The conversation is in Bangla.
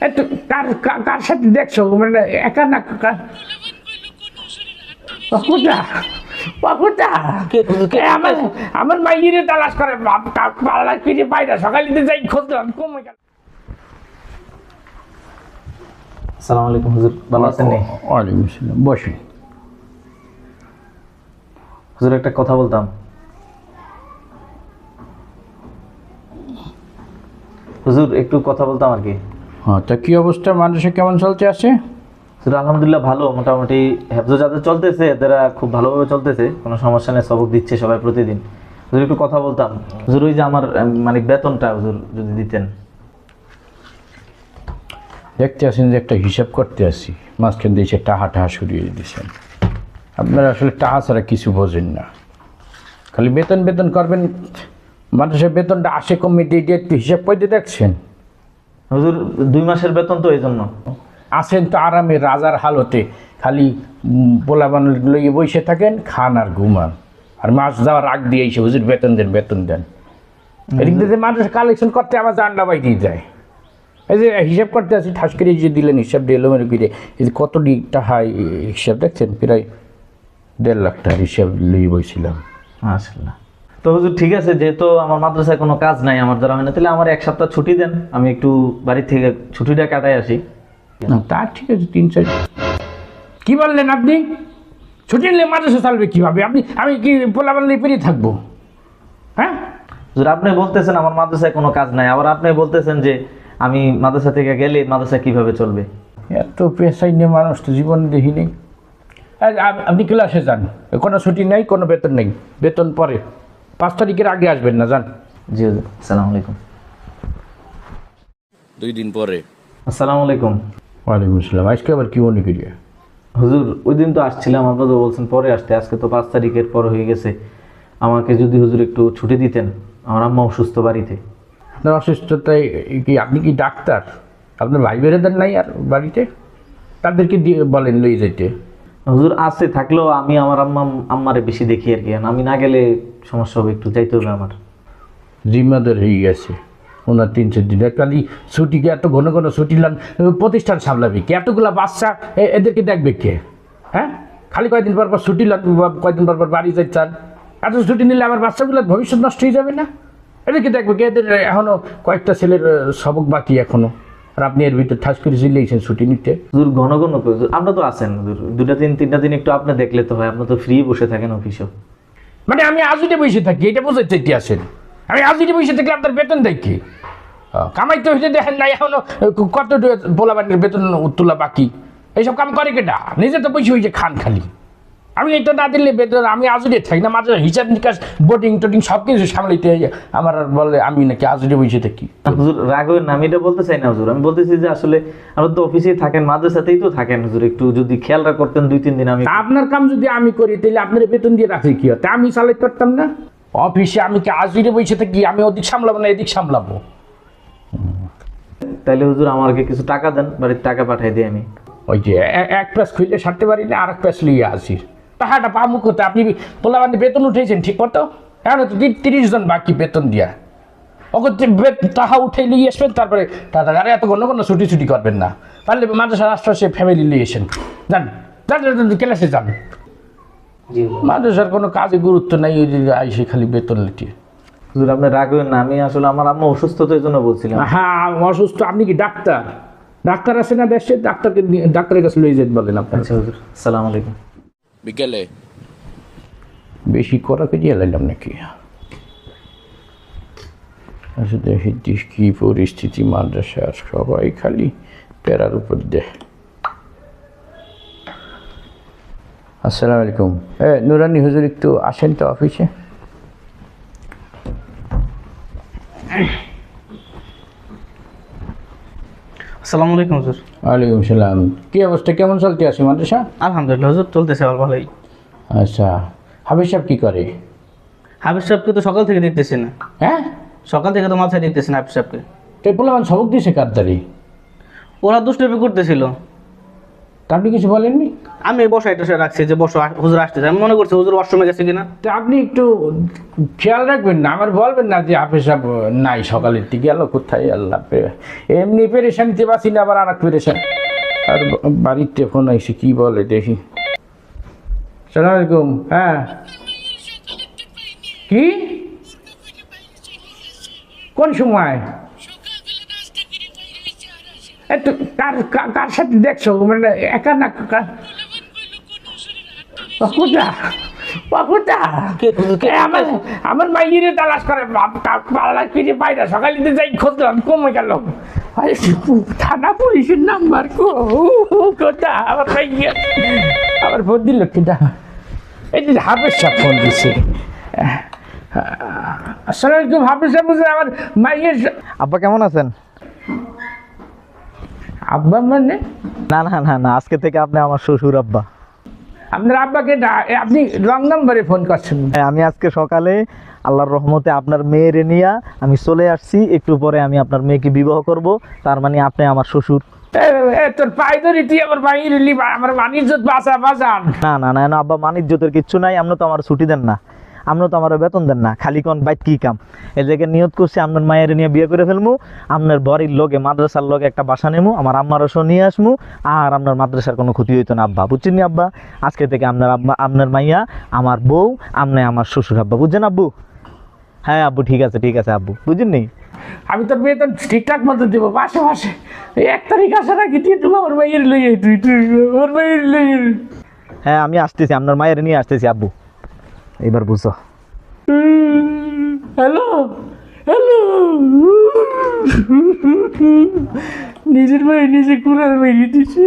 একটু কার কার- সাথে দেখছ? মানে একা না কে- আমার আমার তালাশ করে পাল্লা ফিরে পাই না। সকালে যাই খুঁজলাম কমে গেল সালাম আলাইকুম হুজুর। ভালো আছেন নি? ওয়ালাইকুম আসসালাম বসি হুজুর একটা কথা বলতাম। হুজুর একটু কথা বলতাম আর কি। হ্যাঁ তা কি অবস্থা? মানুষের কেমন চলতে আছে? হুজুর আলহামদুলিল্লাহ ভালো। মোটামুটি হেফজো যাদের চলতেছে এদের খুব ভালোভাবে চলতেছে। কোনো সমস্যা নেই সবক দিচ্ছে সবাই প্রতিদিন। হুজুর একটু কথা বলতাম। হুজুর ওই যে আমার মানে বেতনটা হুজুর যদি দিতেন। দেখতে আসেন যে একটা হিসাব করতে আসি মাঝখান দিয়ে টাহা টাহা সরিয়ে দিয়েছেন। আপনারা আসলে টাহা ছাড়া কিছু বোঝেন না। খালি বেতন বেতন করবেন মানুষের বেতনটা আসে কমিটি দিয়ে একটু হিসাব করে দেখছেন। হুজুর দুই মাসের বেতন তো এই জন্য আসেন তো আরামে রাজার হালতে। খালি পোলাবান লইয়ে বসে থাকেন খান আর ঘুমান। আর মাছ যাওয়ার আগ দিয়ে এসে হুজুর বেতন দেন বেতন দেন। এদিক দিয়ে মানুষ কালেকশন করতে আমার জান্ডা বাই দিয়ে যায়। এই যে হিসাব করতে আছি ঠাস করে যে দিলেন হিসাব দিয়ে এলোমেলো করে। এই যে কত টাকা হিসাব দেখছেন? প্রায় দেড় লাখ টাকা হিসাব লিয়ে বইছিলাম মাশাল্লাহ তো হুজুর ঠিক আছে যেহেতু আমার মাদ্রাসায় কোনো কাজ নাই আমার দ্বারা হয় না তাহলে আমার এক সপ্তাহ ছুটি দেন আমি একটু বাড়ি থেকে ছুটিটা কাটাই আসি। না তা ঠিক আছে তিন চার কি বললেন আপনি? ছুটি নিলে মাদ্রাসা চালবে কীভাবে? আপনি আমি কি পোলাবান নিয়ে পেরিয়ে থাকব? হ্যাঁ? হুজুর আপনি বলতেছেন আমার মাদ্রাসায় কোনো কাজ নাই আবার আপনি বলতেছেন যে আমি মাদ্রাসা থেকে গেলে মাদ্রাসা কীভাবে চলবে? এত পেশাই নিয়ে মানুষ তো জীবনে দেখিনি। আপনি ক্লাসে যান কোনো ছুটি নেই কোনো বেতন নেই বেতন পরে। পাঁচ তারিখের আগে আসবেন না যান। জি আসসালামু আলাইকুম। দুই দিন পরে। আসসালামু আলাইকুম। ওয়ালাইকুম আসসালাম। আজকে আবার কি মনে করিয়া হুজুর ওই দিন তো আসছিলাম আপনারা তো বলছেন পরে আসতে আজকে তো পাঁচ তারিখের পর হয়ে গেছে। আমাকে যদি হুজুর একটু ছুটি দিতেন আমার আম্মা অসুস্থ বাড়িতে। আপনার অসুস্থতায় কি আপনি কি ডাক্তার? আপনার ভাই বেড়েদার নাই আর বাড়িতে? তাদেরকে দিয়ে বলেন লই যেতে হুজুর আছে থাকলেও আমি আমার আম্মা আম্মারে বেশি দেখি আর কি। আমি না গেলে সমস্যা হবে একটু যাইতে হবে আমার। জিম্মাদার হয়ে গেছে। ওনার তিন চার দিন। খালি ছুটিকে এত ঘন ঘন ছুটি লান প্রতিষ্ঠান সামলাবে কি? এতগুলা বাচ্চা এদেরকে দেখবে কে? হ্যাঁ? খালি কয়েকদিন পর পর ছুটি লান বা কয়েকদিন পর পর বাড়ি যাই চান। এত ছুটি নিলে আমার বাচ্চাগুলোর ভবিষ্যৎ নষ্ট হয়ে যাবে না? এদেরকে দেখবে কে? এদের এখনও কয়েকটা ছেলের সবক বাকি এখনও আর আপনি এর ভিতরে ঠাস করে চিল্লেছেন ছুটি নিতে। হুজুর ঘন ঘন আপনারা তো আছেন দুটা দিন তিনটা দিন একটু আপনি দেখলে তো হয় আপনি তো ফ্রি বসে থাকেন অফিসেও মানে আমি আজুটে বসে থাকি, এটা বোঝাই চাইতে আসেন। আমি আজুটে বসে থাকলে আপনার বেতন দেয় কি? কামাইতে হইতে দেখেন না, এখনও কত পোলাবানের বেতন তোলা বাকি। এইসব কাম করে কেটা নিজে তো বসে হয়েছে খান খালি। আমি এটা না দিলে বেতন আমি আজুরে থাকি না মাঝে হিসাব নিকাশ বোটিং টোটিং সব কিছু সামলাইতে হয়। আমার আর বলে আমি নাকি আজুরে বসে থাকি। হুজুর রাগ হবেন না আমি এটা বলতে চাই না হুজুর। আমি বলতেছি যে আসলে আপনারা তো অফিসেই থাকেন মাদ্রাসাতেই তো থাকেন হুজুর। একটু যদি খেয়াল রাখ করতেন দুই তিন দিন আমি আপনার কাম যদি আমি করি তাহলে আপনার বেতন দিয়ে রাখি কি হতে আমি চালাইতে পারতাম না। অফিসে আমি কি আজুরে বসে থাকি? আমি ওদিক সামলাবো না এদিক সামলাবো? তাইলে হুজুর আমাকে কিছু টাকা দেন বাড়ির টাকা পাঠাই দিই আমি। ওই যে এক প্যাস খুঁজলে সারতে পারি না আর এক প্যাস লিয়ে আসি। টাকাটা পাবো কোথায় আপনি পোলাবান্দি বেতন উঠেছেন ঠিক মতো? এখন তো তিরিশ জন বাকি বেতন দিয়া। ওকে তাহা উঠে নিয়ে আসবেন তারপরে টাকা আরে এত কোনো কোনো ছুটি ছুটি করবেন না। তাহলে মাদ্রাসার সে ফ্যামিলি নিয়ে এসেন যান ক্লাসে যান মাদ্রাসার কোনো কাজে গুরুত্ব নাই ওই যে আইসে খালি বেতন লিটিয়ে হুজুর আপনি রাগ হবেন না আমি আসলে আমার আম্মা অসুস্থ তো এই জন্য বলছিলাম। হ্যাঁ অসুস্থ আপনি কি ডাক্তার? ডাক্তার আছে না দেশে? ডাক্তারকে ডাক্তারের কাছে লয়ে যেতে বলেন আপনার আচ্ছা হুজুর আসসালামু আলাইকুম। বিকেলে। বেশি করা কেজি এলাইলাম নাকি? আসলে দেখিস কি পরিস্থিতি মাদ্রাসার সবাই খালি প্যারার উপর দেয় আসসালামু আলাইকুম। এ, নুরানি হুজুর একটু আসেন তো অফিসে? আসসালামু আলাইকুম হুজুর ওয়ালাইকুম সালাম। কি অবস্থা? কেমন চলতে আছে মাদ্রাসা? আলহামদুলিল্লাহ হুজুর চলতেছে আর ভালোই। আচ্ছা হাবিব সাহেব কি করে? হাবিব সাহেবকে তো সকাল থেকে দেখতেছি না। হ্যাঁ? সকাল থেকে তো মাথায় দেখতেছি না হাবিব সাহেবকে। বললাম সবক দিয়েছে কারদারি ওরা দুষ্টুমি করতেছিল। তা আপনি কিছু বলেননি? আমি বসাই টসে রাখছি যে বসো হুজুর আসতেছে। আমি মনে করছি হুজুর ওয়াশরুমে গেছে কিনা। তা আপনি একটু খেয়াল রাখবেন না, আমার বলবেন না যে হাফেজ সাহেব নাই সকালের দিকে গেল কোথায় আল্লাহ এমনি পেরেশানিতে বাসি না, আবার আর এক পেরেশান। আর বাড়িতে ফোন আইসি কি বলে দেখি। সালাম আলাইকুম হ্যাঁ। কি? কোন সময়? এত কার কার- কার সাথে দেখছ? মানে একা না আমার আমার তালাশ করে ফিরে পাই না। সকালে যাই খুঁজলাম কমে গেল। আরে, থানা পুলিশের নাম্বার কোথা আমার আবার ফোন দিল কিনা এই যে হাফেজ সাহেব ফোন দিছে। আসসালামু আলাইকুম হাফেজ সাহেব বলছে আমার মাইয়ের আব্বা কেমন আছেন? আব্বা মানে? না না না না আজকে থেকে আপনি আমার শ্বশুর আব্বা। আপনার আব্বাকে আপনি রং নাম্বারে ফোন করছেন। হ্যাঁ আমি আজকে সকালে আল্লাহর রহমতে আপনার মেয়েরে রেনিয়া আমি চলে আসছি। একটু পরে আমি আপনার মেয়েকে বিবাহ করব। তার মানে আপনি আমার শ্বশুর। তোর তুই আমার নিলি আমার বাণিজ্য বাঁচা বাঁচান। না না না না আব্বা মানিজ্যতের কিচ্ছু নাই আপনি তো আমার ছুটি দেন না। আপনি তো আমার বেতন দেন না। খালি কন বাইক কি কাম? এই জায়গায় নিয়ত করছি আপনার মায়ের নিয়ে বিয়ে করে ফেলমু আপনার বড়ির লোকে মাদ্রাসার লোকে একটা বাসা নেমু আমার আম্মারও সহ নিয়ে আসমু আর আপনার মাদ্রাসার কোনো ক্ষতি হইতো না আব্বা। বুঝছেন নি আব্বা? আজকে থেকে আপনার আব্বা আপনার মাইয়া আমার বউ আপনি আমার শ্বশুর আব্বা। বুঝছেন আব্বু? হ্যাঁ আব্বু ঠিক আছে ঠিক আছে আব্বু। বুঝছেন নি? আমি তোর বেতন ঠিকঠাক মতো দেবো মাসে মাসে এক তারিখ আসার আগে তুমি আমার বাইরে লই তুই তুই আমার বাইরে লই আই। হ্যাঁ আমি আসতেছি আপনার মায়ের নিয়ে আসতেছি আব্বু। এবার বুঝো। হ্যালো হ্যালো নিজের ভাই নিজে কুড়ার ভাই দিছি